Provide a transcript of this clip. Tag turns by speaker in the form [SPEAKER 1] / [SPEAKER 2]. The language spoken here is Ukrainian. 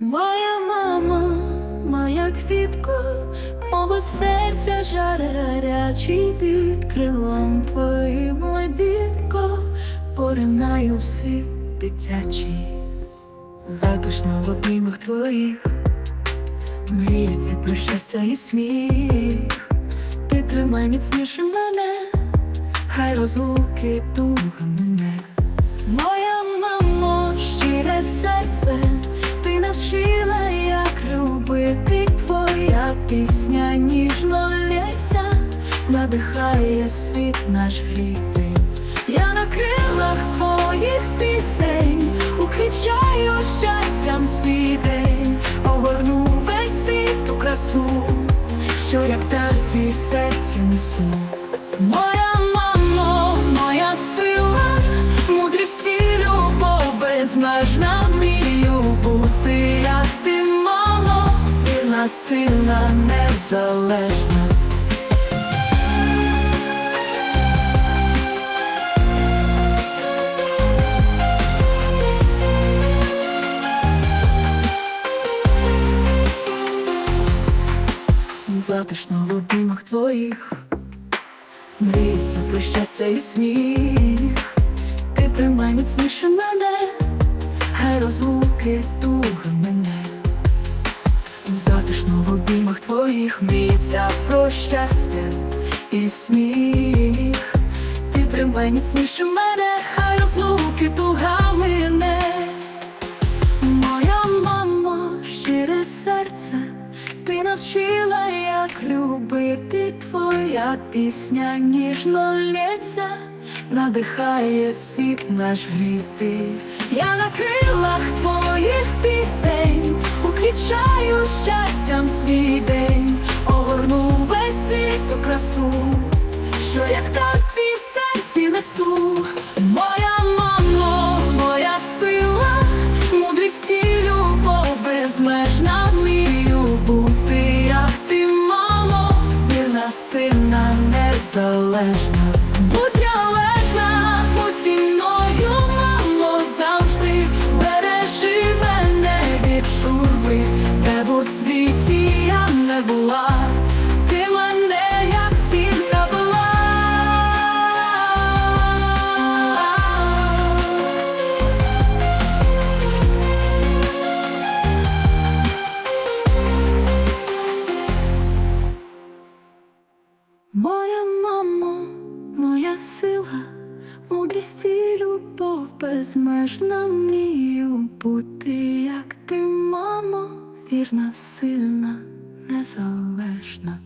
[SPEAKER 1] Моя мама, моя квітко, мого серця жаре гарячий під крилом твоїм лебідко, поринаю в світ дитячий, затишно в обіймах твоїх, мріється про щастя і сміх, ти тримай міцніше мене, хай розлуки туга мене. Моя мамо, щире серце, пісня ніжно лється, надихає світ наш гріти. Я на крилах твоїх пісень укричаю щастям свій день, огорну весь світ у красу, що як так твій серці несу. Моя вірна, сильна, незалежна. Затишно в обіймах твоїх. Мріється про щастя і сміх. Ти приймай міцніше мене, хай розлуки щастя і сміх. Ти тримай міцніше мене, хай розлуки туга мене Моя мамо, щире серце, ти навчила, як любити. Твоя пісня ніжно лється, надихає світ наш гріти. Я на крилах твоїх весь світ у красу, що як так в серці несу. Моя мамо, моя сила, мудрість і любов безмежна мрію бути, як ти, мамо, вірна, сильна, незалежна. Мудрість і любов безмежна мрію бути, як ти, мамо, вірна, сильна, незалежна.